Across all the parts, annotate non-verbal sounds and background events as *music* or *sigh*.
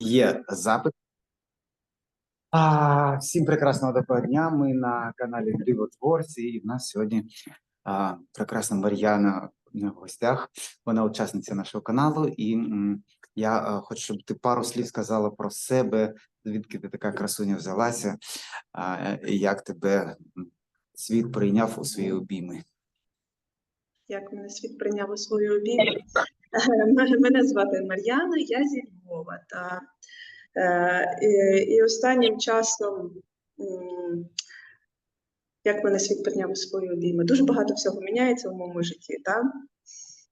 Є запит. А, всім прекрасного доброго дня. Ми на каналі Дивотворці, і в нас сьогодні а, прекрасна Мар'яна в гостях. Вона учасниця нашого каналу. І м, я а, хочу, щоб ти пару слів сказала про себе, звідки ти така красуня взялася, а, як тебе світ прийняв у свої обійми. як мене світ прийняв у свою обійму. Е, мене- Мене звати Мар'яна, я зі Львова. Та, е, і, останнім часом, як мене світ прийняв у свої обійми, дуже багато всього міняється в моєму житті. Та?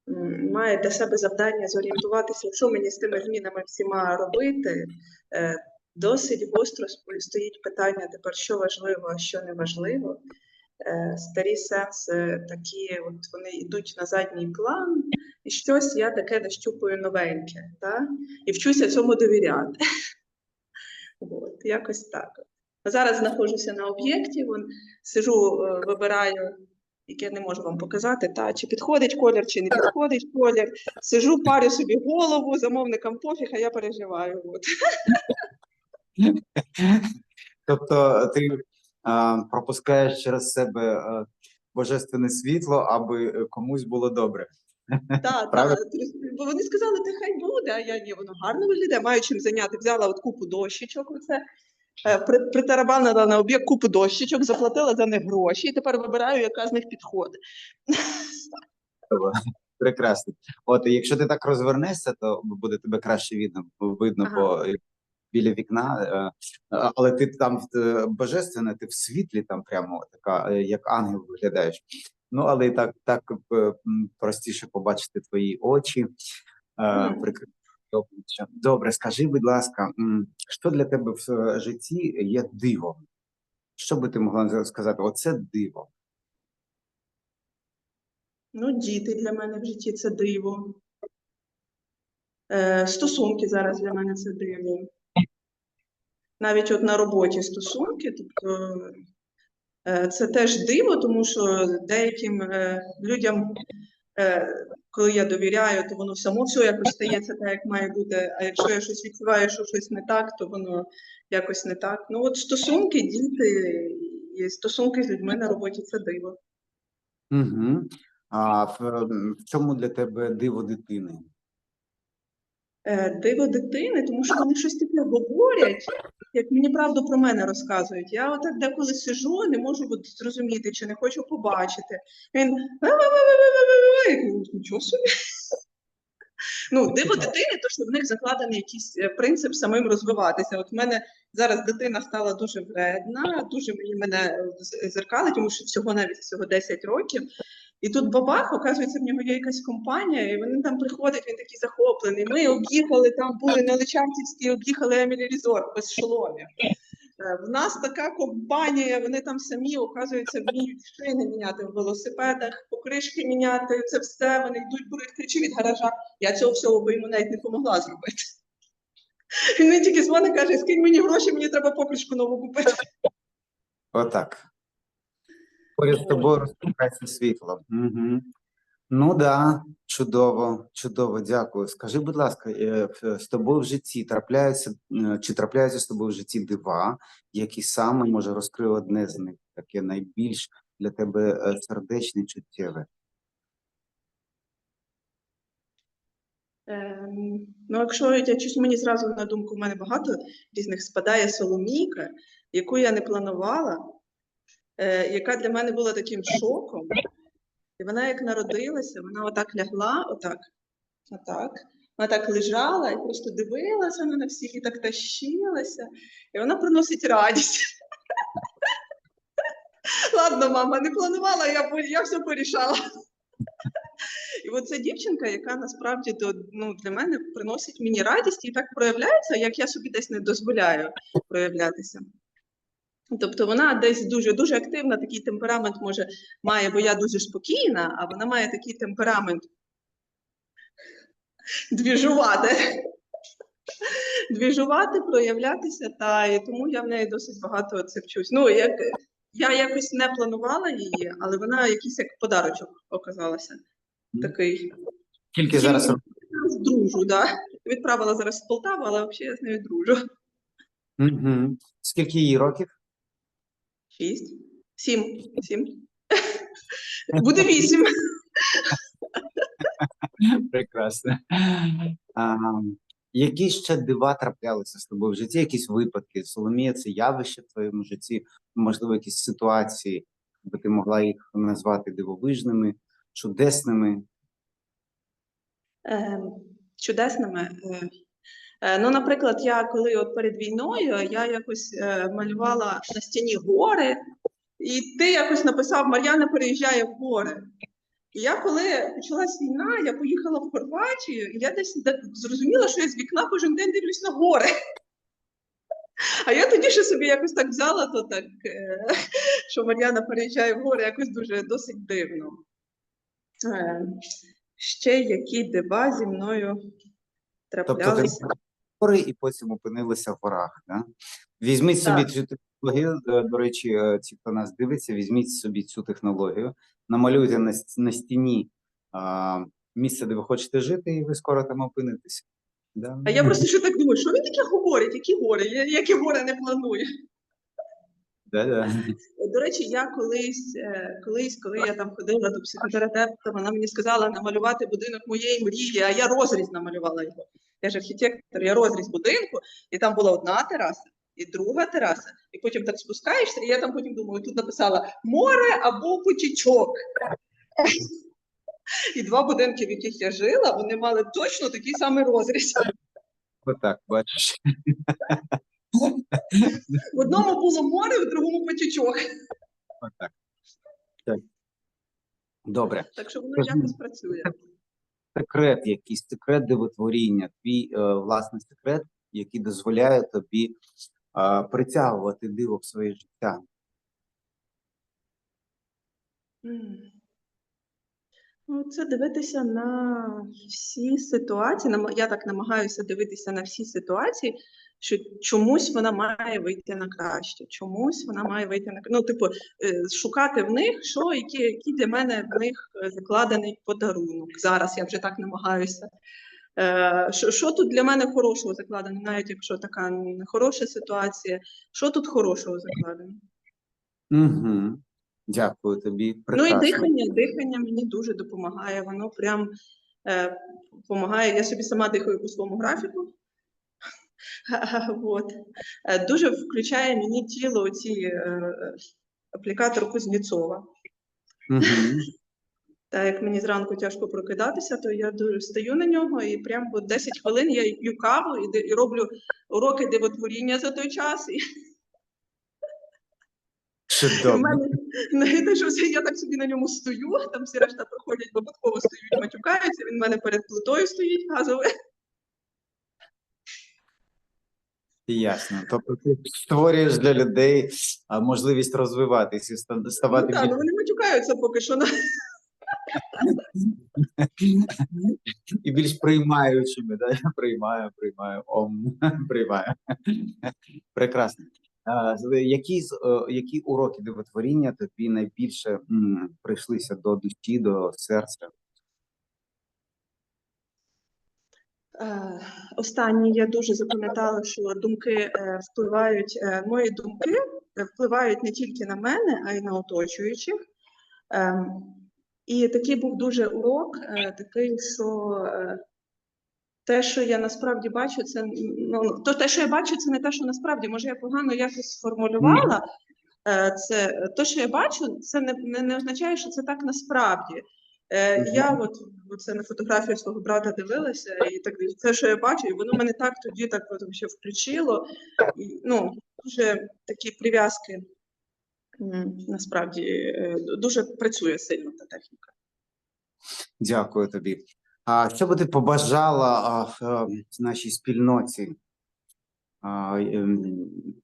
М, Маю для себе завдання зорієнтуватися, що мені з тими змінами всіма робити. Е, Досить гостро стоїть питання тепер, що важливо, а що не важливо е, старі сенси такі, от вони йдуть на задній план, і щось я таке нащупую новеньке, та? і вчуся цьому довіряти. От, якось так. Зараз знаходжуся на об'єкті, вон, сижу, е, вибираю, яке не можу вам показати, та, чи підходить колір, чи не підходить колір. Сижу, парю собі голову, замовникам пофіг, а я переживаю. От. Тобто ти а, пропускаєш через себе а, божественне світло, аби е, комусь було добре. Так, *laughs* так. Бо вони сказали, ти хай буде, а я ні, воно гарно виглядає, маю чим зайняти. Взяла от купу дощечок, оце, е, притарабанила на об'єкт купу дощечок, заплатила за них гроші, і тепер вибираю, яка з них підходить. *laughs* Прекрасно. От якщо ти так розвернешся, то буде тебе краще видно, видно Ага. бо біля вікна. е, Але ти там е, божественна, ти в світлі там прямо така, як ангел виглядаєш. Ну, але так, так е, простіше побачити твої очі. е, прикриті обличчя. Добре, скажи, будь ласка, що для тебе в е, житті є дивом? Що би ти могла сказати? Оце диво. Ну, діти для мене в житті це диво. Е, стосунки зараз для мене це диво. Навіть от на роботі стосунки, тобто це теж диво, тому що деяким е, людям, е, коли я довіряю, то воно само все якось стається так, як має бути. А якщо я щось відчуваю, що щось не так, то воно якось не так. Ну от стосунки, діти і стосунки з людьми на роботі це диво. Угу. А в, в чому для тебе диво дитини? Е, диво дитини, тому що вони щось таке говорять, як мені правду про мене розказують. Я отак деколи сижу, не можу зрозуміти, чи не хочу побачити. Він нічого собі. Ну, диво дитини, то що в них закладений якийсь принцип самим розвиватися. От в мене зараз дитина стала дуже вредна, дуже мені мене з- зеркалить, тому що всього навіть всього 10 років. І тут бабах, оказується, в нього є якась компанія, і він там приходить, він такий захоплений. Ми об'їхали там, були на Личантівській, об'їхали Емілі Резорт без шоломів. Е, В нас така компанія, вони там самі, оказується, вміють шини міняти в велосипедах, покришки міняти, це все, вони йдуть, беруть ключі від гаража. Я цього всього би йому навіть не помогла зробити. Він тільки дзвонить, каже, скинь мені гроші, мені треба покришку нову купити. Отак. Поряд з тобою розпускається світло. Угу. Ну да, чудово, чудово, дякую. Скажи, будь ласка, е, з тобою в житті трапляються е, чи трапляються з тобою в житті дива, які саме може розкрив одне з них, таке найбільш для тебе е, сердечне, чуттєве. Ем, ну, якщо я щось мені зразу на думку, в мене багато різних спадає Соломійка, яку я не планувала, е, яка для мене була таким шоком. І вона як народилася, вона отак лягла, отак, отак. Вона так лежала і просто дивилася вона на всіх і так тащилася. І вона приносить радість. *laughs* Ладно, мама, не планувала, я, я все порішала. *laughs* І от ця дівчинка, яка насправді до, ну, для мене приносить мені радість і так проявляється, як я собі десь не дозволяю проявлятися. Тобто вона десь дуже дуже активна, такий темперамент може має, бо я дуже спокійна, а вона має такий темперамент двіжувати. Двіжувати, проявлятися, та і тому я в неї досить багато це вчусь. Ну, як я якось не планувала її, але вона якийсь як подарочок оказалася. Такий. Скільки зараз Дружу, да. відправила зараз в Полтаву, але взагалі я з нею дружу. Угу. Скільки їй років? Шість, сім, сім. Буде вісім. Прекрасно. А, які ще дива траплялися з тобою в житті? Якісь випадки? Соломія, це явище в твоєму житті, можливо, якісь ситуації, би ти могла їх назвати дивовижними, чудесними. Е, чудесними. Е, ну, наприклад, я коли от перед війною я якось е, малювала на стіні гори, і ти якось написав Мар'яна переїжджає в гори. І я коли почалась війна, я поїхала в Хорватію, і я десь зрозуміла, що я з вікна кожен день дивлюсь на гори. А я тоді ще собі якось так взяла, то так, е, що Мар'яна переїжджає в гори, якось дуже досить дивно. Ще які дива зі мною Тобто траплялися. Гори і потім опинилися в горах. Да? Візьміть собі Так. цю технологію. е, До речі, е, ті, хто нас дивиться, візьміть собі цю технологію, намалюйте на, на стіні а, місце, де ви хочете жити, і ви скоро там опинитеся. Да? А я просто ще так думаю, що він таке говорить, які гори? Я які гори не планую. Да-да. До речі, я колись, е, колись, коли я там ходила до психотерапевта, вона мені сказала намалювати будинок моєї мрії, а я розріз намалювала його. Я ж архітектор, я розріз будинку, і там була одна тераса, і друга тераса, і потім так спускаєшся, і я там потім думаю, тут написала море або потічок. І два будинки, в яких я жила, вони мали точно такий самий розріз. Отак, бачиш. В одному було море, в другому потічок. Отак. Так. Добре. Так що воно якось працює. Секрет, якийсь секрет дивотворіння, твій е, власний секрет, який дозволяє тобі е, притягувати диво в своє життя. Ну, це дивитися на всі ситуації. Я так намагаюся дивитися на всі ситуації, що чомусь вона має вийти на краще, чомусь вона має вийти на ну, типу, е, шукати в них, що які, які для мене в них е, закладений подарунок. Зараз я вже так намагаюся. Е, Що, що тут для мене хорошого закладено, навіть якщо така нехороша ситуація, що тут хорошого закладено? Угу. Дякую тобі. Ну і дихання, дихання мені дуже допомагає. Воно прям е, допомагає. Я собі сама дихаю по своєму графіку. *laughs* Вот. Е, Дуже включає мені тіло ці е, аплікатор Кузнєцова. Угу. *laughs* Та як мені зранку тяжко прокидатися, то я стаю на нього і прям от 10 хвилин я п'ю каву і, і роблю уроки дивотворіння за той час. І мене знаєте, що все, я так собі на ньому стою, там всі решта проходять випадково стають, матюкаються. Він в мене перед плитою стоїть газовою. Ясно. Тобто ти створюєш для людей а, можливість розвиватися, і ста- Ну, ставати так, ну вони матюкаються поки що. ну. більш і більш приймаючими. Да? Я приймаю, приймаю, ом, *laughs* приймаю. Прекрасно. А, з- Які, з- е, які уроки дивотворіння тобі найбільше м, прийшлися до душі, до серця? Е, Останнє я дуже запам'ятала, що думки е, впливають, е, мої думки впливають не тільки на мене, а й на оточуючих. Ем, І такий був дуже урок, такий, що те, що я насправді бачу, це ну, то те, що я бачу, це не те, що насправді. Може, я погано якось сформулювала. Це те, що я бачу, це не, не, не означає, що це так насправді. Е. Я от це на фотографію свого брата дивилася, і так це, що я бачу, і воно мене так тоді так от ще включило. І, ну, дуже такі прив'язки. Насправді е, дуже працює сильно та техніка. Дякую тобі. А що би ти побажала а, е, нашій спільноті? А, ем,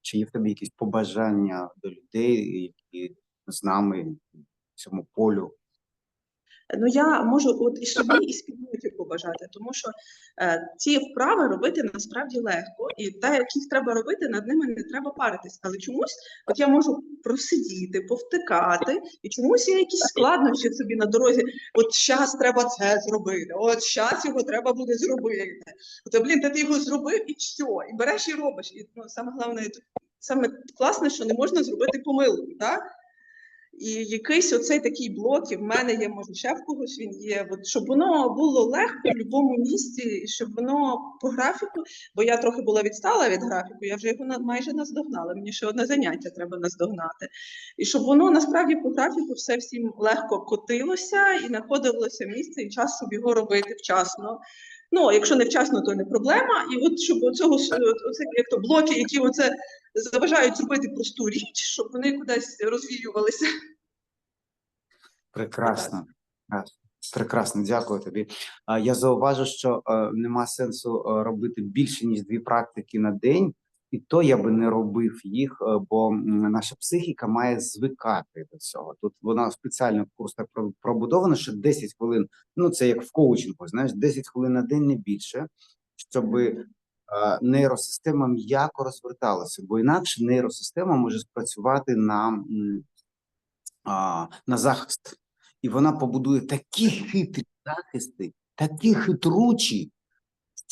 Чи є в тебе якісь побажання до людей, які з нами в цьому полю? Ну, я можу от і собі, і спільноті побажати, тому що е, ці вправи робити насправді легко, і те, як їх треба робити, над ними не треба паритись. Але чомусь, от я можу просидіти, повтикати, і чомусь є якісь складнощі собі на дорозі. От щас треба це зробити, от щас його треба буде зробити. От, блін, та ти його зробив і все, і береш і робиш. І ну, саме головне, саме класне, що не можна зробити помилку, так? І якийсь оцей такий блок, і в мене є, може, ще в когось він є, от, щоб воно було легко в будь-якому місці, і щоб воно по графіку, бо я трохи була відстала від графіку, я вже його майже наздогнала, мені ще одне заняття треба наздогнати. І щоб воно насправді по графіку все всім легко котилося і знаходилося місце і час, щоб його робити вчасно. Ну, якщо не вчасно, то не проблема. І от щоб оцього оце як то блоки, які оце заважають зробити просту річ, щоб вони кудись розвіювалися. Прекрасно. Прекрасно, дякую тобі. Я зауважу, що е, нема сенсу е, робити більше ніж дві практики на день, і то я би не робив їх, е, бо наша психіка має звикати до цього. Тут вона спеціально курс так пробудована, що 10 хвилин, ну це як в коучингу, знаєш, 10 хвилин на день не більше, щоб е, нейросистема м'яко розверталася, бо інакше нейросистема може спрацювати на, на захист. І вона побудує такі хитрі захисти, такі хитручі,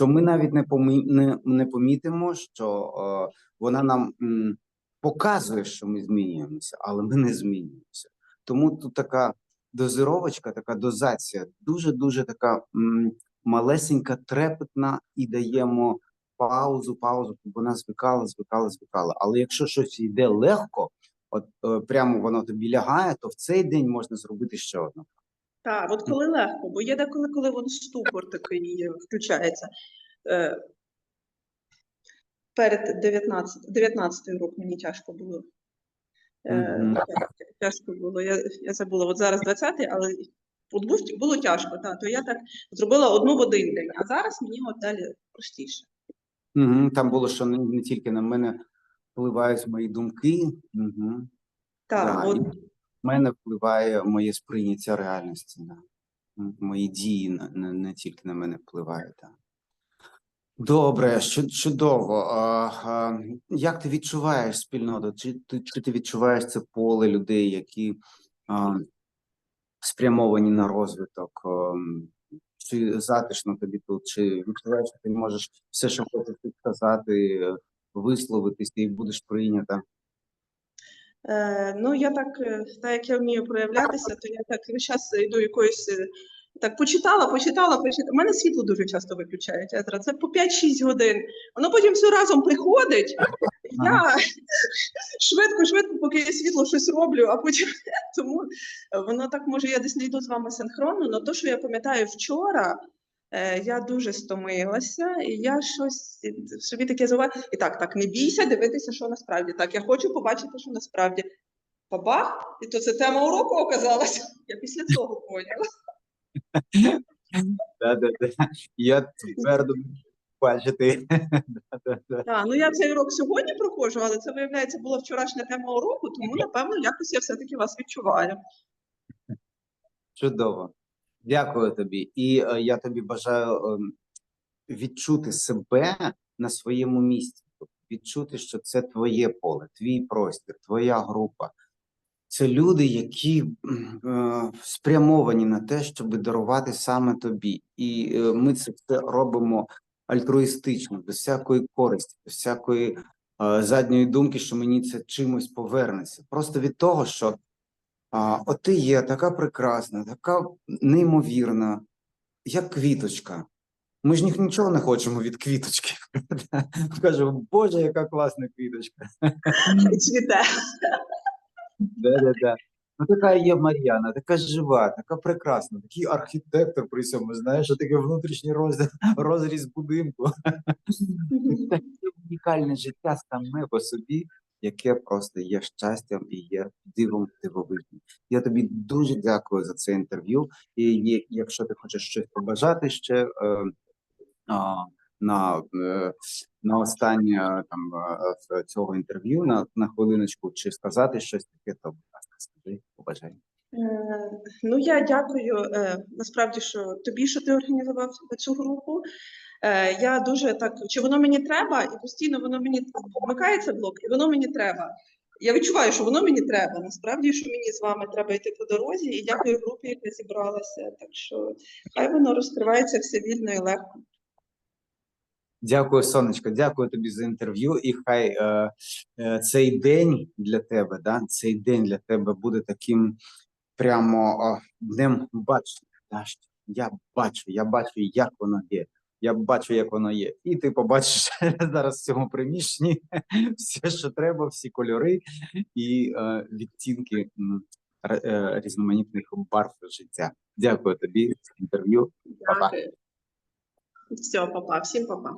що ми навіть не, помі... не, не помітимо, що е, вона нам м, показує, що ми змінюємося, але ми не змінюємося. Тому тут така дозировочка, така дозація, дуже дуже така м, малесенька, трепетна, і даємо паузу, паузу, щоб вона звикала, звикала, звикала. Але якщо щось йде легко, от е, прямо воно тобі лягає, то в цей день можна зробити ще одну. Так, от коли легко, бо є деколи, коли воно ступор такий включається. Е, Перед 19, 19 рок мені тяжко було. Е, Тяжко було. Я, я забула, от зараз 20-й, але от був, було тяжко, та, то я так зробила одну в один день, а зараз мені от далі простіше. Угу, там було, що не, не тільки на мене впливають мої думки, угу. Так, Да, от, і мене впливає моє сприйняття реальності. Да. Мої дії на- не, не тільки на мене впливають. Да. Добре, чудово. А, а, як ти відчуваєш спільноту? Чи ти, чи ти відчуваєш це поле людей, які а, спрямовані на розвиток? ем, Чи затишно тобі тут? Чи відчуваєш, що ти можеш все, що хочеш сказати, висловитися і будеш прийнята? Е, ну, я так, е, так як я вмію проявлятися, то я так весь час йду якоюсь. е, Так, почитала, почитала, почитала. У мене світло дуже часто виключають. Езра. Це по 5-6 годин. Воно потім все разом приходить. Я *laughs* швидко, швидко, поки я світло щось роблю, а потім *laughs* тому е, воно так може, я десь не йду з вами синхронно, але то, що я пам'ятаю вчора, я дуже стомилася, і я щось е, собі таке зуваю. І так, так, не бійся дивитися, що насправді. Так, я хочу побачити, що насправді. Бабах, і то це тема уроку оказалася. Я після цього поняла. *laughs* Я твердо бачити. *laughs* Так, ну я цей урок сьогодні проходжу, але це, виявляється, була вчорашня тема уроку, тому, напевно, якось я все-таки вас відчуваю. Чудово. Дякую тобі. І е, я тобі бажаю ем, відчути себе на своєму місці. Відчути, що це твоє поле, твій простір, твоя група. Це люди, які е, спрямовані на те, щоб дарувати саме тобі. І е, ми це все робимо альтруїстично, без всякої користі, без всякої е, задньої думки, що мені це чимось повернеться. Просто від того, що а, от ти є така прекрасна, така неймовірна, як квіточка. Ми ж ні- нічого не хочемо від квіточки. *laughs* Кажемо, Боже, яка класна квіточка. Цвіте. Да-да-да. Ну, така є Мар'яна, така жива, така прекрасна, такий архітектор при цьому, знаєш, таке внутрішній розріз, розріз будинку. Таке *laughs* унікальне життя саме по собі, яке просто є щастям і є дивом дивовижним. Я тобі дуже дякую за це інтерв'ю. І якщо ти хочеш щось побажати ще е, на, е, на останнє там е, цього інтерв'ю, на, на хвилиночку, чи сказати щось таке, то будь ласка, скажи, побажай. Е, Ну, я дякую е, насправді, що тобі, що ти організував цю групу. Е, Я дуже так, чи воно мені треба, і постійно воно мені вмикається блок, і воно мені треба. я відчуваю, що воно мені треба. Насправді, що мені з вами треба йти по дорозі, і дякую групі, яка зібралася. Так що хай воно розкривається все вільно і легко. Дякую, сонечко. Дякую тобі за інтерв'ю. І хай е, е, цей день для тебе, да, цей день для тебе буде таким прямо е, днем бачення. Да, я бачу, я бачу, як воно є. Я бачу, як воно є. І ти побачиш *laughs* зараз в цьому приміщенні *laughs* все, що треба, всі кольори і е, відтінки е, різноманітних барв життя. Дякую тобі за інтерв'ю. Все, папа, всім папа.